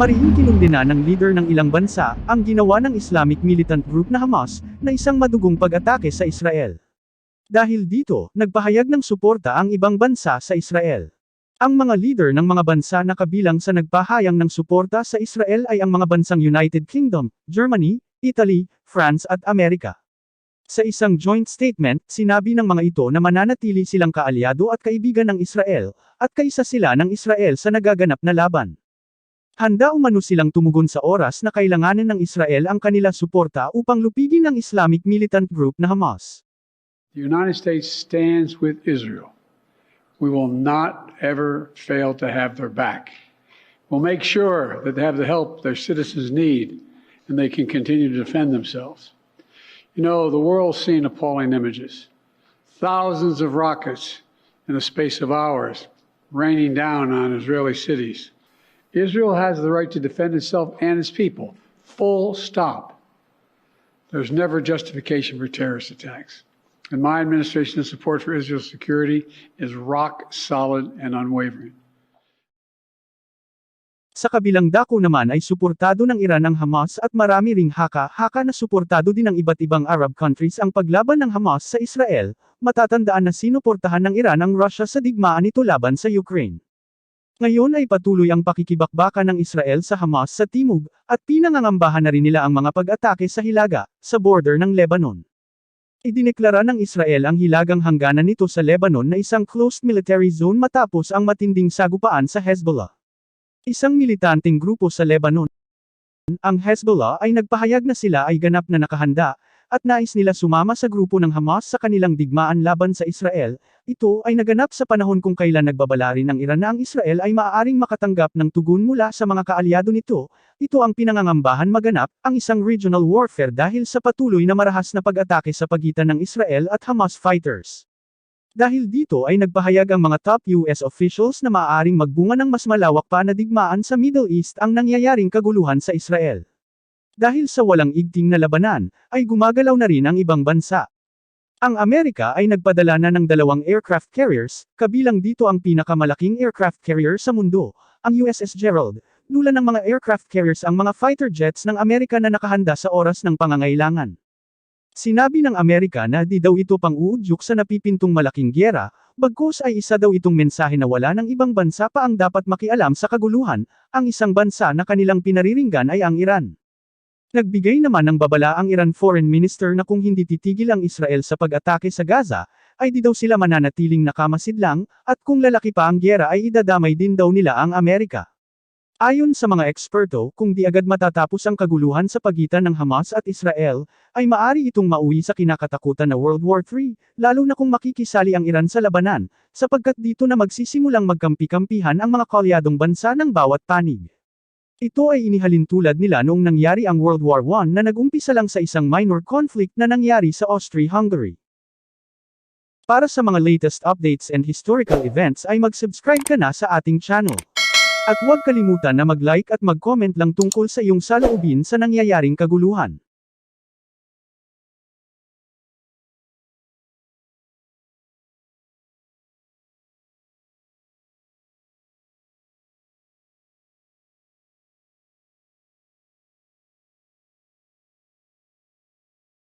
Marihing kinundina ng leader ng ilang bansa, ang ginawa ng Islamic militant group na Hamas, na isang madugong pag-atake sa Israel. Dahil dito, nagpahayag ng suporta ang ibang bansa sa Israel. Ang mga leader ng mga bansa na kabilang sa nagpahayang ng suporta sa Israel ay ang mga bansang United Kingdom, Germany, Italy, France at Amerika. Sa isang joint statement, sinabi ng mga ito na mananatili silang kaalyado at kaibigan ng Israel, at kaisa sila ng Israel sa nagaganap na laban. Handa umano silang tumugon sa oras na kailanganin ng Israel ang kanila suporta upang lupigin ang Islamic militant group na Hamas. The United States stands with Israel. We will not ever fail to have their back. We'll make sure that they have the help their citizens need and they can continue to defend themselves. You know, the world's seen appalling images. Thousands of rockets in the space of hours raining down on Israeli cities. Israel has the right to defend itself and its people. Full stop. There's never justification for terrorist attacks. And my administration's support for Israel's security is rock solid and unwavering. Sa kabilang dako naman ay suportado ng Iran ang Hamas at marami ring haka-haka na suportado din ng iba't ibang Arab countries ang paglaban ng Hamas sa Israel, matatandaan na sinuportahan ng Iran ang Russia sa digmaan nito laban sa Ukraine. Ngayon ay patuloy ang pakikibakbaka ng Israel sa Hamas sa timog, at pinangangambahan na rin nila ang mga pag-atake sa Hilaga, sa border ng Lebanon. Idineklara ng Israel ang hilagang hangganan nito sa Lebanon na isang closed military zone matapos ang matinding sagupaan sa Hezbollah. Isang militanteng grupo sa Lebanon. Ang Hezbollah ay nagpahayag na sila ay ganap na nakahanda, at nais nila sumama sa grupo ng Hamas sa kanilang digmaan laban sa Israel, ito ay naganap sa panahon kung kailan nagbabala rin ng Iran na ang Israel ay maaaring makatanggap ng tugon mula sa mga kaalyado nito, ito ang pinangangambahan maganap, ang isang regional warfare dahil sa patuloy na marahas na pag-atake sa pagitan ng Israel at Hamas fighters. Dahil dito ay nagpahayag ang mga top US officials na maaaring magbunga ng mas malawak pa na digmaan sa Middle East ang nangyayaring kaguluhan sa Israel. Dahil sa walang igting na labanan, ay gumagalaw na rin ang ibang bansa. Ang Amerika ay nagpadala na ng dalawang aircraft carriers, kabilang dito ang pinakamalaking aircraft carrier sa mundo, ang USS Gerald, lula ng mga aircraft carriers ang mga fighter jets ng Amerika na nakahanda sa oras ng pangangailangan. Sinabi ng Amerika na di daw ito pang uudyok sa napipintong malaking gyera, bagkus ay isa daw itong mensahe na wala ng ibang bansa pa ang dapat makialam sa kaguluhan, ang isang bansa na kanilang pinariringgan ay ang Iran. Nagbigay naman ng babala ang Iran Foreign Minister na kung hindi titigil ang Israel sa pag-atake sa Gaza, ay di daw sila mananatiling nakamasid lang, at kung lalaki pa ang gyera ay idadamay din daw nila ang Amerika. Ayon sa mga eksperto, kung di agad matatapos ang kaguluhan sa pagitan ng Hamas at Israel, ay maari itong mauwi sa kinakatakutan na World War III, lalo na kung makikisali ang Iran sa labanan, sapagkat dito na magsisimulang magkampi-kampihan ang mga kalyadong bansa ng bawat panig. Ito ay inihalin tulad nila noong nangyari ang World War I na nag-umpisa lang sa isang minor conflict na nangyari sa Austria-Hungary. Para sa mga latest updates and historical events ay mag-subscribe ka na sa ating channel. At huwag kalimutan na mag-like at mag-comment lang tungkol sa iyong saloobin sa nangyayaring kaguluhan.